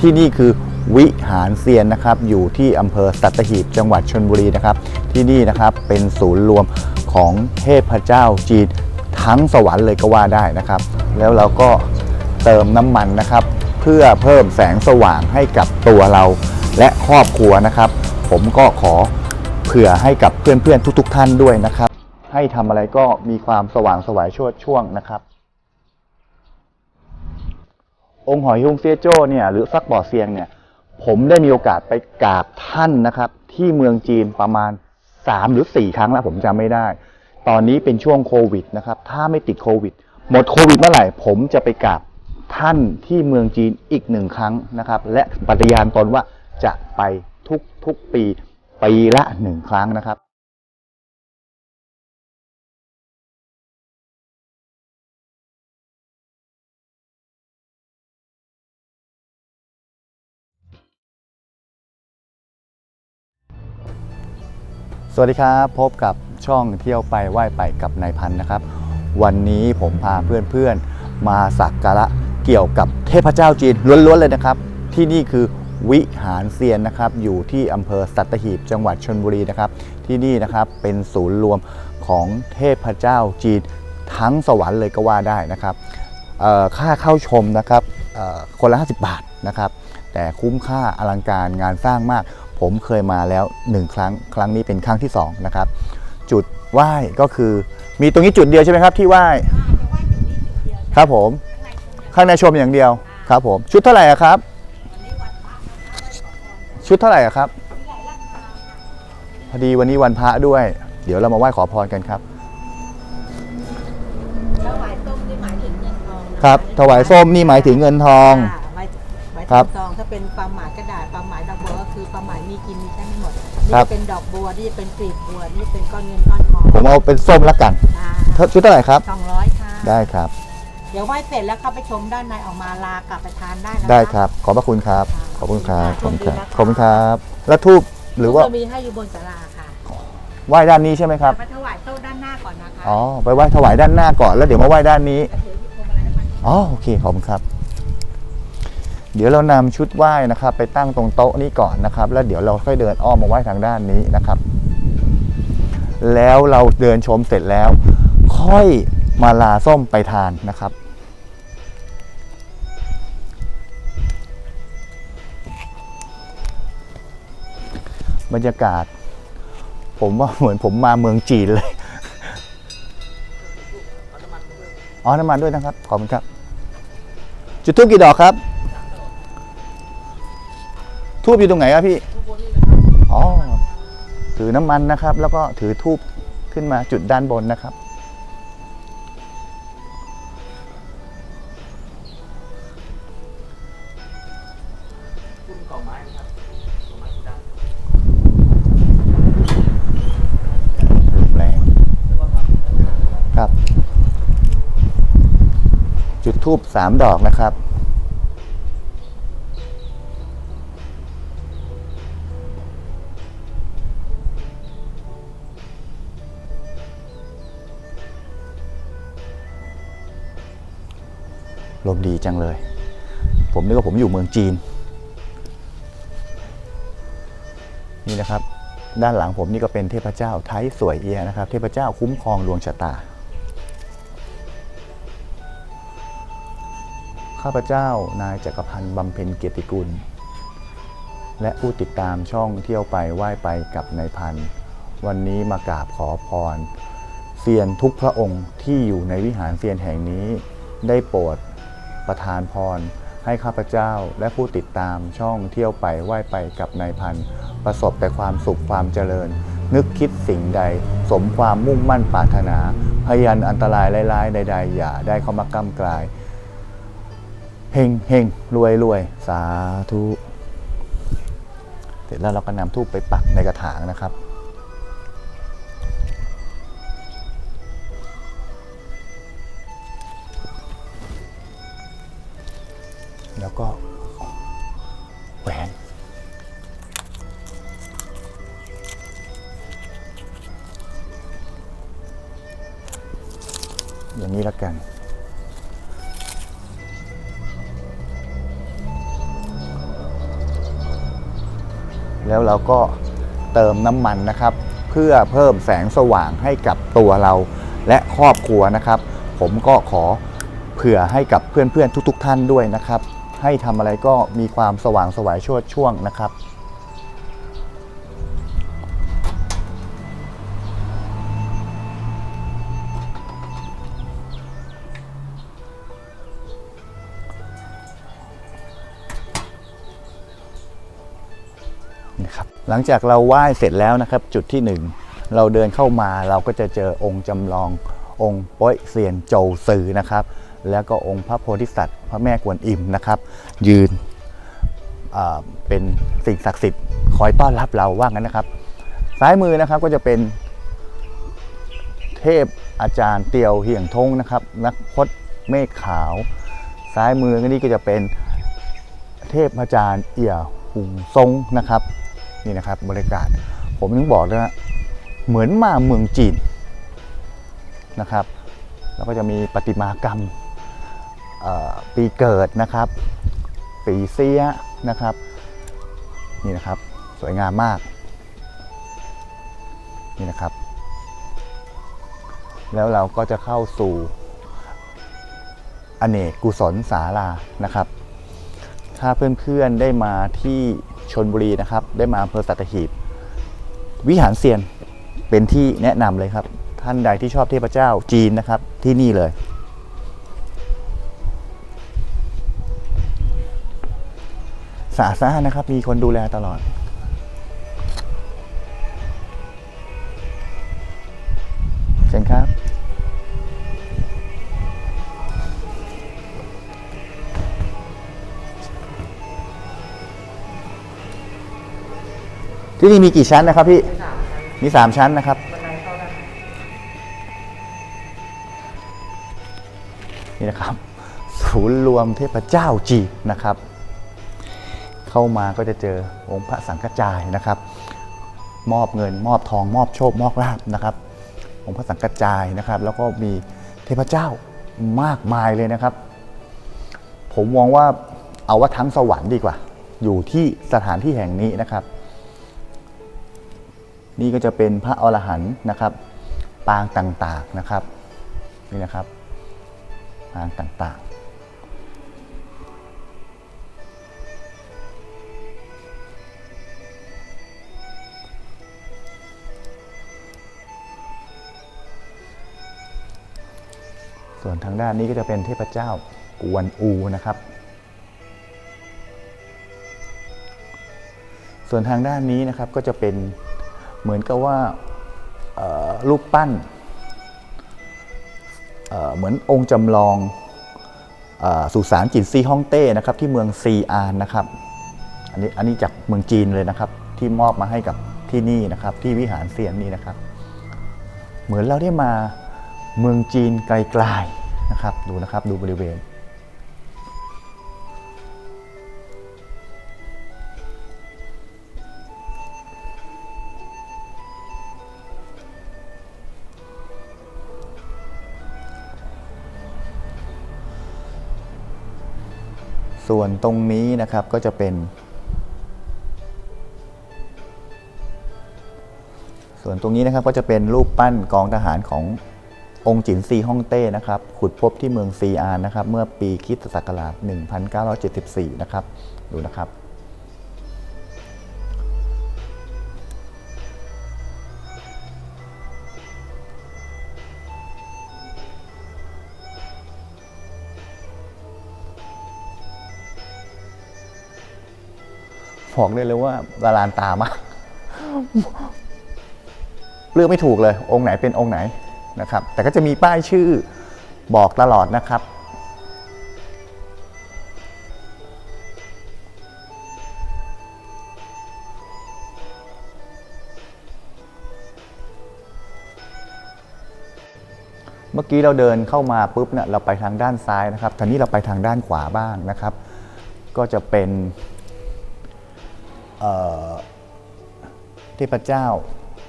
ที่นี่คือวิหารเซียนนะครับ อยู่ที่อำเภอสัตหีบจังหวัดชนบุรีนะครับ ที่นี่นะครับเป็นศูนย์รวมของเทพเจ้าจีนทั้งสวรรค์เลยก็ว่าได้นะครับ แล้วเราก็เติมน้ำมันนะครับ เพื่อเพิ่มแสงสว่างให้กับตัวเราและครอบครัวนะครับ ผมก็ขอเผื่อให้กับเพื่อนๆทุก ๆ ท่านด้วยนะครับ ให้ทำอะไรก็มีความสว่างสวายชวดช่วงนะครับ องค์หอยฮุงเซียโจ้เนี่ยหรือซักบ่อเซียงเนี่ยผมได้มีโอกาสไปกราบท่านนะครับ ที่เมืองจีนประมาณ 3 หรือ 4 ครั้งแล้วผมจำไม่ได้ ตอนนี้เป็นช่วงโควิดนะครับ ถ้าไม่ติดโควิด หมดโควิดเมื่อไหร่ ผมจะไปกราบท่านที่เมืองจีนอีกหนึ่งครั้งนะครับ และปฏิญาณตนว่าจะไปทุกทุกๆปีปีละหนึ่งครั้งนะครับ สวัสดีครับ พบกับช่องเที่ยวไปไหว้ไปกับนายพันธ์นะครับ วันนี้ผมพาเพื่อนๆ มาสักการะเกี่ยวกับเทพเจ้าจีนล้วนๆเลยนะครับ ที่นี่คือวิหารเซียนนะครับอยู่ที่อำเภอสัตหีบจังหวัดชนบุรีนะครับ ที่นี่นะครับเป็นศูนย์รวมของเทพเจ้าจีนทั้งสวรรค์เลยก็ว่าได้นะครับค่าเข้าชมนะครับคนละ 50 บาทนะครับ แต่คุ้มค่าอลังการงานสร้างมาก ผมเคยมาแล้ว 1 ครั้งครั้งนี้เป็นครั้งที่2นะครับจุดไหว้ก็คือมีตรงนี้จุดเดียวใช่ไหมครับที่ไหว้ครับผมข้างในชมอย่างเดียวครับผมชุดเท่าไหร่อะครับ ชุดเท่าไหร่อะครับพอดีวันนี้วันพระด้วย เดี๋ยวเรามาไหว้ขอพรกันครับถวายส้มนี่หมายถึงเงินทองนะครับ ถวายส้มนี่หมายถึงเงินทอง ค่ะหมายหมายครัถึบงทองถ้าเป็นความหมายกระดาษความหมายดอกบัวก็คือความหมายมีกินมีใช้ไม่หมดครันี่บจะเป็นดอกบัวนี่จะเป็นกลีบบัวนี่เป็นก้อนเงินก้อนทองผมเอาเป็นส้มละกันค่ะชุดเท่าไหร่ครับ สองร้อยค่ะได้ครับ เดี๋ยวไหว้เสร็จแล้วเข้าไปชมด้านในออกมาลากลับไปทานได้นะคะได้ครับ ขอบพระคุณครับ ขอบคุณครับขขออบบคุคุณณครับค่ะขอบคุณครับ แล้วทูบหรือว่าจะมีให้อยู่บนศาลาค่ะไหว้ด้านนี้ใช่ไหมครับ มาถวายโต๊ะด้านหน้าก่อนนะคะอ๋อ ไปไหว้ถวายด้านหน้าก่อนแล้วเดี๋ยวมาไหว้ด้านนี้ถือหยิบพวงมาลัยให้มัน อ๋อ โอเค ขอบคุณครับ เดี๋ยวเรานำชุดไหว้นะครับ ไปตั้งตรงโต๊ะนี้ก่อนนะครับ แล้วเดี๋ยวเราค่อยเดินอ้อมมาไหว้ทางด้านนี้นะครับ แล้วเราเดินชมเสร็จแล้ว ค่อยมาลาส้มไปทานนะครับบรรยากาศ ผมว่าเหมือนผมมาเมืองจีนเลย อ๋อ น้ำมันด้วยนะครับ ขอบคุณครับ จุดทูบกี่ดอกครับ ทูบอยู่ตรงไหนครับพี่อ๋อถือน้ำมันนะครับ แล้วก็ถือทูบขึ้นมาจุดด้านบนนะครับลมแรงครับจุดทูบสามดอกนะครับ ลมดีจังเลย ผมนึกว่าผมอยู่เมืองจีน นี่นะครับ ด้านหลังผมนี่ก็เป็นเทพเจ้าไทยสวยเอียนะครับ เทพเจ้าคุ้มครองดวงชะตา ข้าพเจ้านายจักรพันธ์บำเพ็ญเกียรติกุล และผู้ติดตามช่องเที่ยวไปไหว้ไปกับนายพันธ์วันนี้มากราบขอพรเซียนทุกพระองค์ที่อยู่ในวิหารเซียนแห่งนี้ได้โปรด ประทานพร ให้ข้าพเจ้าและผู้ติดตามช่องเที่ยวไปไหว้ไปกับนายพัน ประสบแต่ความสุขความเจริญ นึกคิดสิ่งใด สมความมุ่งมั่นปรารถนา พยันอันตรายร้ายๆใดๆ อย่าได้เข้ามาก้ำกลายเฮงเฮงรวยรวยสาธุเสร็จแล้วเราก็นำทูบไปปักในกระถางนะครับ ก็แหวน อย่างนี้ล้วกันแล้วเราก็เติมน้ำมันนะครับ เพื่อเพิ่มแสงสว่างให้กับตัวเราและครอบครัวนะครับ ผมก็ขอเผื่อให้กับเพื่อนๆทุก ๆ ท่านด้วยนะครับ ให้ทำอะไรก็มีความสว่างสวายชวดช่วงนะครับนะครับ หลังจากเราไหว้เสร็จแล้วนะครับ จุดที่หนึ่งเราเดินเข้ามาเราก็จะเจอองค์จำลององค์ป้ยเซียนโจวซือนะครับ แล้วก็องค์พระโพธิสัตว์ พระแม่กวนอิมนะครับ ยืนเป็นสิ่งศักดิ์สิทธิ์คอยต้อนรับเราว่างั้นนะครับ ซ้ายมือนะครับก็จะเป็นเทพอาจารย์เตียวเหี่ยงทงนะครับ นักพจน์เมฆขาว ซ้ายมือนี่ก็จะเป็นเทพอาจารย์เอี่ยหุงซงนะครับนี่นะครับบรรยากาศผมถึงบอกเลยว่าเหมือนมาเมืองจีนนะครับ แล้วก็จะมีประติมากรรม ปีเกิดนะครับ ปีเสียนะครับ นี่นะครับสวยงามมาก นี่นะครับ แล้วเราก็จะเข้าสู่อเนกกุศลศาลานะครับ ถ้าเพื่อนๆได้มาที่ชนบุรีนะครับ ได้มาอำเภอสัตหีบ วิหารเซียนเป็นที่แนะนำเลยครับ ท่านใดที่ชอบเทพเจ้าจีนนะครับที่นี่เลย สะอาดสะอาดนะครับ มีคนดูแลตลอด เชิญครับ ที่นี่มีกี่ชั้นนะครับพี่ มีสามชั้นนะครับนี่นะครับ ศูนย์รวมเทพเจ้าจีนนะครับ เข้ามาก็จะเจอองค์พระสังฆจายนะครับ มอบเงินมอบทองมอบโชคมอบลาบนะครับ องค์พระสังฆจายนะครับ แล้วก็มีเทพเจ้ามากมายเลยนะครับ ผมมองว่าเอาว่าทั้งสวรรค์ดีกว่า อยู่ที่สถานที่แห่งนี้นะครับ นี่ก็จะเป็นพระอรหันต์นะครับ ปางต่างๆนะครับนี่นะครับปางต่างๆ ส่วนทางด้านนี้ก็จะเป็นเทพเจ้ากวนอูนะครับ ส่วนทางด้านนี้นะครับก็จะเป็นเหมือนกับว่ารูปปั้นเเหมือนองค์จำลองอสุสานจินซีฮ่องเต้นะครับที่เมืองซีอานนะครับ อันนี้อันนี้จากเมืองจีนเลยนะครับ ที่มอบมาให้กับที่นี่นะครับ ที่วิหารเซียนนี่นะครับ เหมือนเราได้มา เมืองจีนไกลๆนะครับ ดูนะครับ ดูบริเวณ ส่วนตรงนี้นะครับก็จะเป็น ส่วนตรงนี้นะครับก็จะเป็นรูปปั้นกองทหารของ องค์จินซีฮ่องเต้นะครับขุดพบที่เมืองซีอานนะครับเมื่อปีคริสตศักราช 1974 นะครับ ดูนะครับบอกได้เลยว่าละลานตามาก เลือกไม่ถูกเลย องค์ไหนเป็นองค์ไหน นะครับ แต่ก็จะมีป้ายชื่อบอกตลอดนะครับ เมื่อกี้เราเดินเข้ามาปุ๊บเนี่ยเราไปทางด้านซ้ายนะครับทีนี้เราไปทางด้านขวาบ้างนะครับ ก็จะเป็นเอ่อเทพเจ้า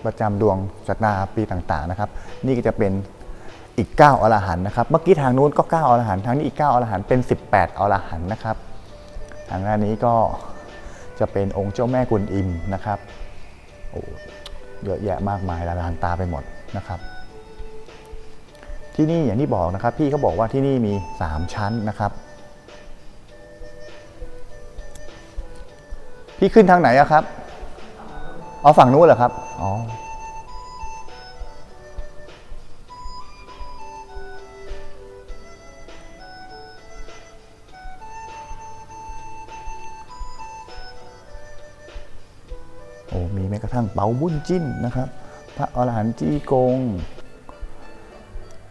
ประจำดวงชะตาปีต่างๆนะครับ นี่ก็จะเป็นอีก 9อรหันต์นะครับ เมื่อกี้ทางนู้นก็ 9อรหันต์ทางนี้อีก 9อรหันต์เป็น 18อรหันต์นะครับ ทางด้านนี้ก็จะเป็นองค์เจ้าแม่กวนอิมนะครับโอ้เยอะแยะมากมายละลานตาไปหมดนะครับ ที่นี่อย่างที่บอกนะครับ พี่เขาบอกว่าที่นี่มี 3 ชั้นนะครับ พี่ขึ้นทางไหนอะครับ เอาฝั่งนู้นเหรอครับ อ๋อ โอ้ มีแม้กระทั่งเปาบุญจิ้นนะครับ พระอรหันต์จี้กง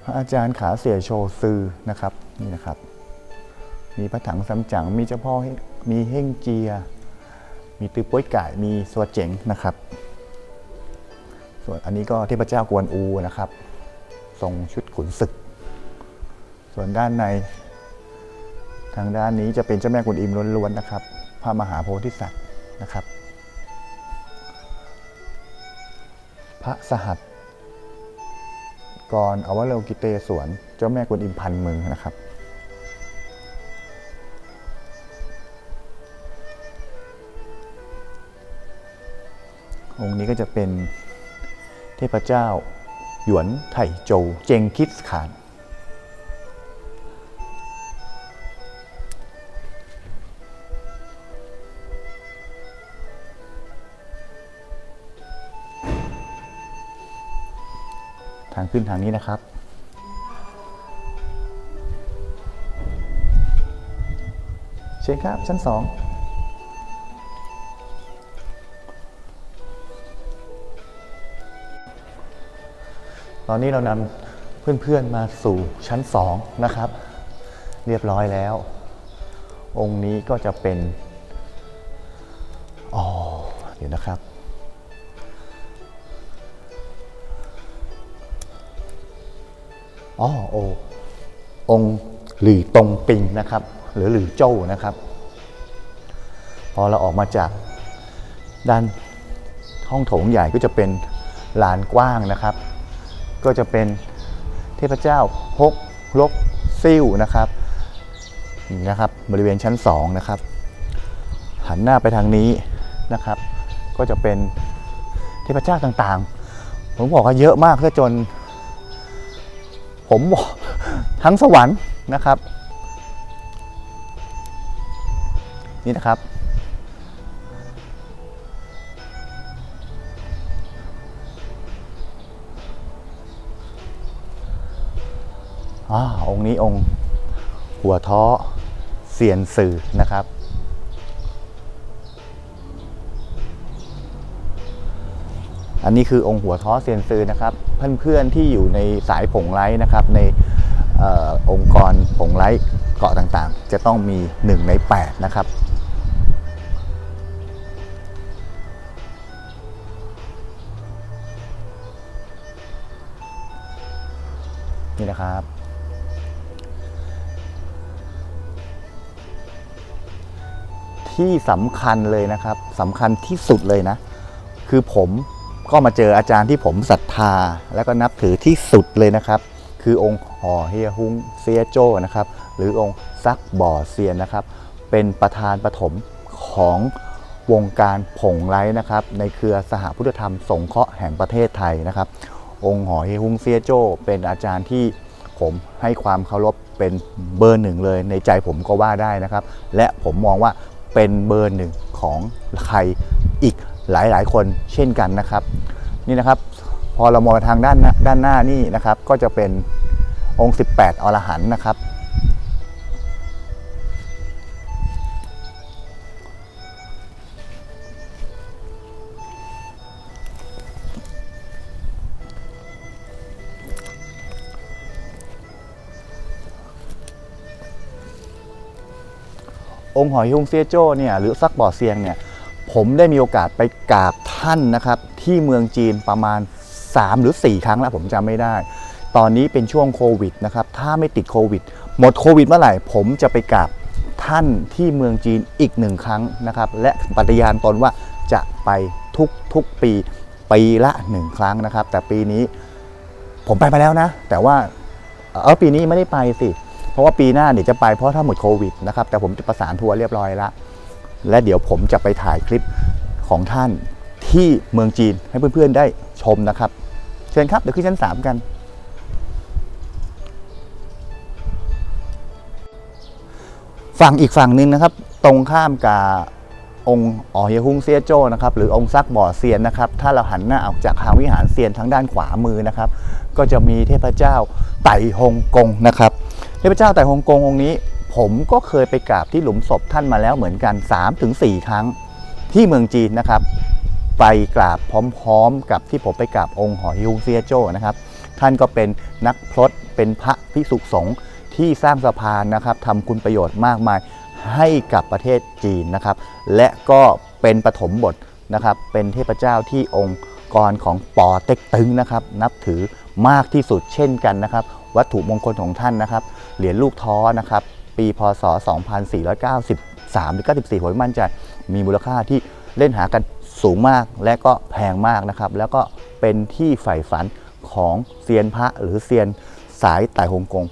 พระอาจารย์ขาเสียโชซือนะครับ นี่นะครับ มีพระถังซัมจั๋งมีเจ้าพ่อ มีเฮ่งเจีย มีตือป้วยไก่มีสวดเจ๋งนะครับ ส่วนอันนี้ก็เทพเจ้ากวนอูนะครับ ทรงชุดขุนศึก ส่วนด้านใน ทางด้านนี้จะเป็นเจ้าแม่กวนอิมล้วนๆนะครับ พระมหาโพธิสัตว์นะครับ พระสหัสกรอวโลกิเตสวน เจ้าแม่กวนอิมพันมือนะครับ องค์นี้ก็จะเป็นเทพเจ้า หยวนไถ่โจวเจงคิสขาน ทางขึ้นทางนี้นะครับเชิญครับชั้นสอง ตอนนี้เรานำเพื่อนๆมาสู่ชั้นสองนะครับ เรียบร้อยแล้ว องค์นี้ก็จะเป็นอ๋อเดี๋ยวนะครับ อ๋อโอองค์หลี่ตงปิงนะครับ หรือหลี่โจ้นะครับ พอเราออกมาจากด้านห้องโถงใหญ่ก็จะเป็นลานกว้างนะครับ ก็จะเป็นเทพเจ้าฮกลกซิ่วนะครับนี่นะครับบริเวณชั้นสองนะครับหันหน้าไปทางนี้นะครับ ก็จะเป็นเทพเจ้าต่างๆ ผมบอกว่าเยอะมากซะจน ผมบอกทั้งสวรรค์นะครับ นี่นะครับ อองค์นี้องค์ หัวท้อเสียนสื่อนะครับ อันนี้คือองค์หัวท้อเซียนซือนะครับ เพื่อนๆที่อยู่ในสายผงไลท์นะครับ ในออองค์กรผงไลท์เกาะต่างๆ จะต้องมี 1 ใน 8 นะครับนี่นะครับ ที่สำคัญเลยนะครับสำคัญที่สุดเลยนะ คือผมก็มาเจออาจารย์ที่ผมศรัทธา แล้วก็นับถือที่สุดเลยนะครับ คือองค์ห่อเฮียฮุงเซียโจนะครับ หรือองค์ซักบ่อเซียนนะครับ เป็นประธานปฐมของวงการผงไร้นะครับ ในเครือสหพุทธธรรมสงเคราะห์แห่งประเทศไทยนะครับ องค์หอเฮฮุงเซียโจเป็นอาจารย์ที่ผมให้ความเคารพเป็นเบอร์หนึ่งเลยในใจผมก็ว่าได้นะครับ และผมมองว่า เป็นเบอร์หนึ่งของใครอีกหลายๆ คนเช่นกันนะครับ นี่นะครับพอเรามองไปทางด้านด้านหน้านี่นะครับ ก็จะเป็นองค์ 18 อรหันนะครับ องค์หอยฮุงเซียโจ้เนี่ยหรือซักบ่อเซียงเนี่ยผมได้มีโอกาสไปกราบท่านนะครับที่เมืองจีนประมาณ 3 หรือ 4 ครั้งแล้วผมจำไม่ได้ ตอนนี้เป็นช่วงโควิดนะครับถ้าไม่ติดโควิด หมดโควิดเมื่อไหร่ ผมจะไปกราบท่านที่เมืองจีนอีกหนึ่งครั้งนะครับและปฏิญาณตนว่าจะไปทุกทุกปีปีละหนึ่งครั้งนะครับ แต่ปีนี้ผมไปมาแล้วนะ แต่ว่าเออปีนี้ไม่ได้ไปสิ ราะว่าปีหน้าเดี๋ยวจะไปเพราะถ้าหมดโควิดนะครับแต่ผมจะประสานทัวร์เรียบร้อยแล้วและเดี๋ยวผมจะไปถ่ายคลิปของท่านที่เมืองจีนให้เพื่อนๆได้ชมนะครับ เชิญครับเดี๋ยวขึ้นชั้น 3 กัน ฝั่งอีกฝั่งหนึ่งนะครับ ตรงข้ามกับองค์อ๋อเฮียฮุงเซียโจ้นะครับหรือองค์ซักบ่อเซียนนะครับ ถ้าเราหันหน้าออกจากทางวิหารเซียนทางด้านขวามือนะครับ ก็จะมีเทพเจ้าไต่ฮงกงนะครับ เทพเจ้าไต่ฮงกงองค์นี้ ผมก็เคยไปกราบที่หลุมศพท่านมาแล้วเหมือนกัน 3-4 ครั้งที่เมืองจีนนะครับ ไปกราบพร้อมๆ กับที่ผมไปกราบองค์หอฮิฮุงเซียโจ้นะครับ ท่านก็เป็นนักพรตเป็นพระภิกษุสงฆ์ที่สร้างสะพานนะครับทำคุณประโยชน์มากมายให้กับประเทศจีนนะครับ และก็เป็นปฐมบทนะครับ เป็นเทพเจ้าที่องค์กรของปอเต็กตึงนะครับ นับถือมากที่สุดเช่นกันนะครับ วัตถุมงคลของท่านนะครับ เหรียญลูกท้อนะครับ ปีพศ 2493 หรือ 94ผมม่มั่นใจมีมูลค่าที่เล่นหากันสูงมากและก็แพงมากนะครับ แล้วก็เป็นที่ใฝ่ฝันของเซียนพระหรือเซียนสายไต่ฮงกง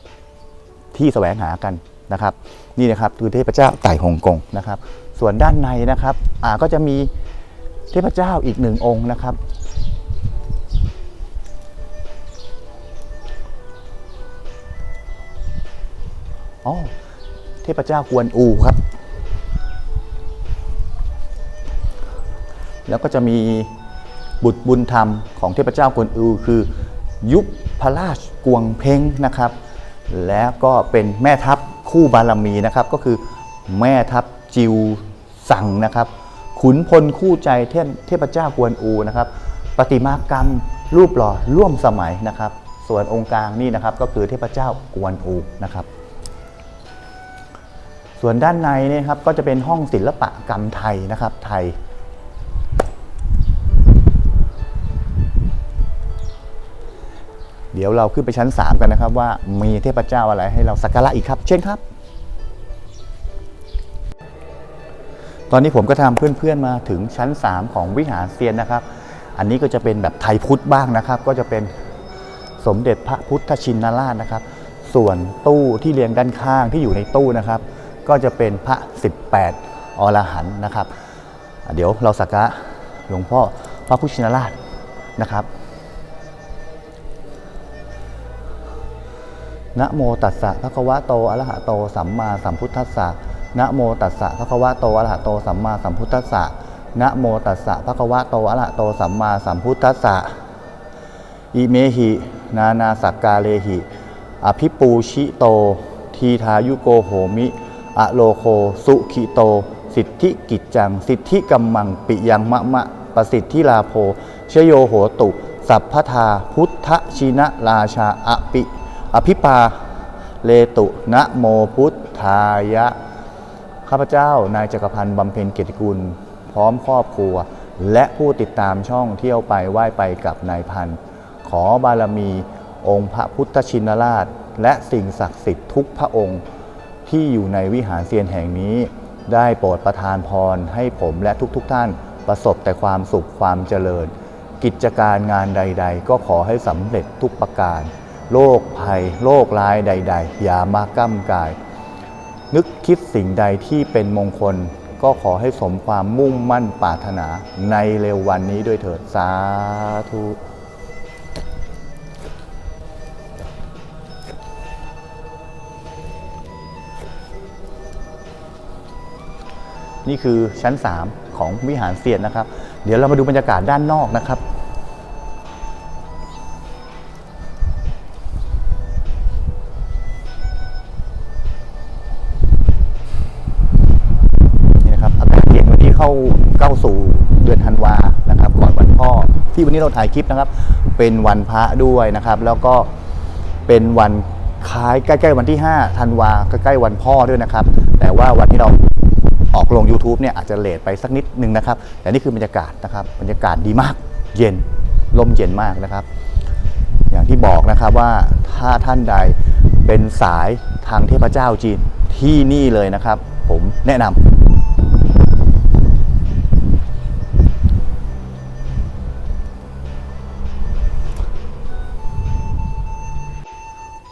ที่แสวงหากันนะครับ นี่นะครับคือเทพเจ้าไต่ฮงกงนะครับ ส่วนด้านในนะครับก็จะมีเทพเจ้าอีกหนึ่งองค์นะครับ อ๋อเทพเจ้ากวนอูครับ แล้วก็จะมีบุตรบุญธรรมของเทพเจ้ากวนอูคือ ยุคพระราชกวงเพ้งนะครับ แล้วก็เป็นแม่ทัพคู่บารมีนะครับก็คือแม่ทัพจิวสั่งนะครับ ขุนพลคู่ใจเทพเทพเจ้ากวนอูนะครับประติมากรรมรูปหล่อร่วมสมัยนะครับ ส่วนองค์กลางนี่นะครับก็คือเทพเจ้ากวนอูนะครับ ส่วนด้านในเนี่ยครับก็จะเป็นห้องศิลปะกรรมไทยนะครับไทย เดี๋ยวเราขึ้นไปชั้น 3 กันนะครับ ว่ามีเทพเจ้าอะไรให้เราสักการะอีกครับ เช่นครับ ตอนนี้ผมก็ทำเพื่อนๆมาถึงชั้น 3 ของวิหารเซียนนะครับ อันนี้ก็จะเป็นแบบไทยพุทธบ้างนะครับ ก็จะเป็นสมเด็จพระพุทธชินราชนะครับ ส่วนตู้ที่เรียงด้านข้างที่อยู่ในตู้นะครับ ก็จะเป็นพระ 18 อรหันต์นะครับ เดี๋ยวเราสักการะหลวงพ่อพระพุทธชินราชนะครับนะโมตัสสะภะคะวะโตอะระหะโตสัมมาสัมพุทธัสสะนะโมตัสสะภะคะวะโตอะระหะโตสัมมาสัมพุทธัสสะนะโมตัสสะภะคะวะโตอะระหะโตสัมมาสัมพุทธัสสะอิเมหิ นานาสักกาเลหิ อภิปูชิโต ทีทายุโกโหมิ อะโลโคสุขิโต สิทธิกิจจัง สิทธิกัมมังปิยังมะมะประสิทธิลาโภชโยโหตุ สัพพทาพุทธชินะราชาอปิ อภิปาเลตุนะโมพุทธายะ ข้าพเจ้านายจักรพันธ์บำเพ็ญเกียรติกุล พร้อมครอบครัว และผู้ติดตามช่องเที่ยวไปไหว้ไปกับนายพันธ์ขอบารมีองค์พระพุทธชินราช และสิ่งศักดิ์สิทธิ์ทุกพระองค์ ที่อยู่ในวิหารเซียนแห่งนี้ ได้โปรดประทานพรให้ผมและทุกๆทท่านประสบแต่ความสุขความเจริญ กิจการงานใด ๆ ก็ขอให้สำเร็จทุกประการ โรคภัยโรคร้ายใด ๆ อย่ามาก้ำกาย นึกคิดสิ่งใดที่เป็นมงคล ก็ขอให้สมความมุ่งมั่นปรารถนาในเร็ววันนี้ด้วยเถิดสาธุ นี่คือชั้น 3 ของวิหารเซียนนะครับ เดี๋ยวเรามาดูบรรยากาศด้านนอกนะครับนี่นะครับอากาศวันนี้เข้าเข้าสู่เดือนธันวานะครับ ก่อนวันพ่อที่วันนี้เราถ่ายคลิปนะครับ เป็นวันพระด้วยนะครับ แล้วก็เป็นวันคล้ายใกล้ๆวันที่5ธันวาใกล้ๆวันพ่อด้วยนะครับ แต่ว่าวันที่เรา ออกลง YouTube เนี่ยอาจจะเลทไปสักนิดนึงนะครับแต่นี่คือบรรยากาศนะครับบรรยากาศดีมากเย็นลมเย็นมากนะครับ อย่างที่บอกนะครับว่าถ้าท่านใดเป็นสายทางเทพเจ้าจีนที่นี่เลยนะครับ ผมแนะนำ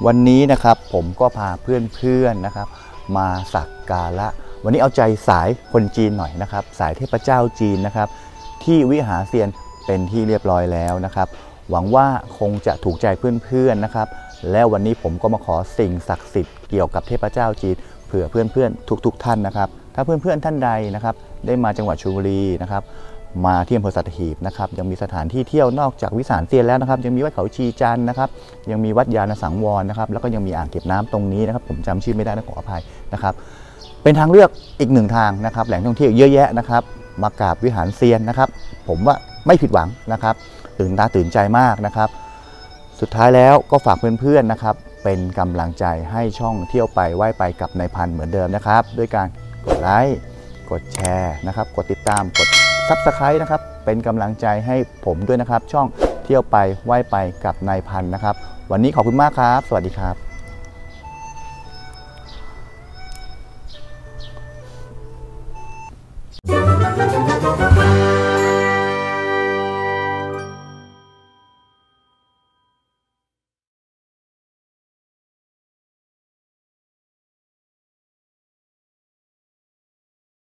วันนี้นะครับผมก็พาเพื่อนๆนะครับ มาสักการะ วันนี้เอาใจสายคนจีนหน่อยนะครับ สายเทพเจ้าจีนนะครับ ที่วิหารเซียนเป็นที่เรียบร้อยแล้วนะครับ หวังว่าคงจะถูกใจเพื่อนๆนะครับ และวันนี้ผมก็มาขอสิ่งศักดิ์สิทธิ์เกี่ยวกับเทพเจ้าจีนเผื่อเพื่อนๆทุกๆ ท่านนะครับ ถ้าเพื่อนๆท่านใดนะครับ ได้มาจังหวัดชลบุรีนะครับมาที่อำเภอสัตหีบนะครับยังมีสถานที่เที่ยวนอกจากวิสารเซียนแล้วนะครับ ยังมีวัดเขาชีจันนะครับ ยังมีวัดยานสังวรนะครับ แล้วก็ยังมีอ่างเก็บน้ำตรงนี้นะครับ ผมจำชื่อไม่ได้นะขออภัยนะครับ เป็นทางเลือกอีกหนึ่งทางนะครับ แหล่งท่องเที่ยวเยอะแยะนะครับ มากราบวิหารเซียนนะครับ ผมว่าไม่ผิดหวังนะครับ ตื่นตาตื่นใจมากนะครับ สุดท้ายแล้วก็ฝากเพื่อนๆนะครับ เป็นกำลังใจให้ช่องเที่ยวไปไหว้ไปกับนายพันเหมือนเดิมนะครับ ด้วยการกดไลค์กดแชร์นะครับ กดติดตามกดซับสไครต์นะครับ เป็นกำลังใจให้ผมด้วยนะครับ ช่องเที่ยวไปไหว้ไปกับนายพันนะครับ วันนี้ขอบคุณมากครับ สวัสดีครับ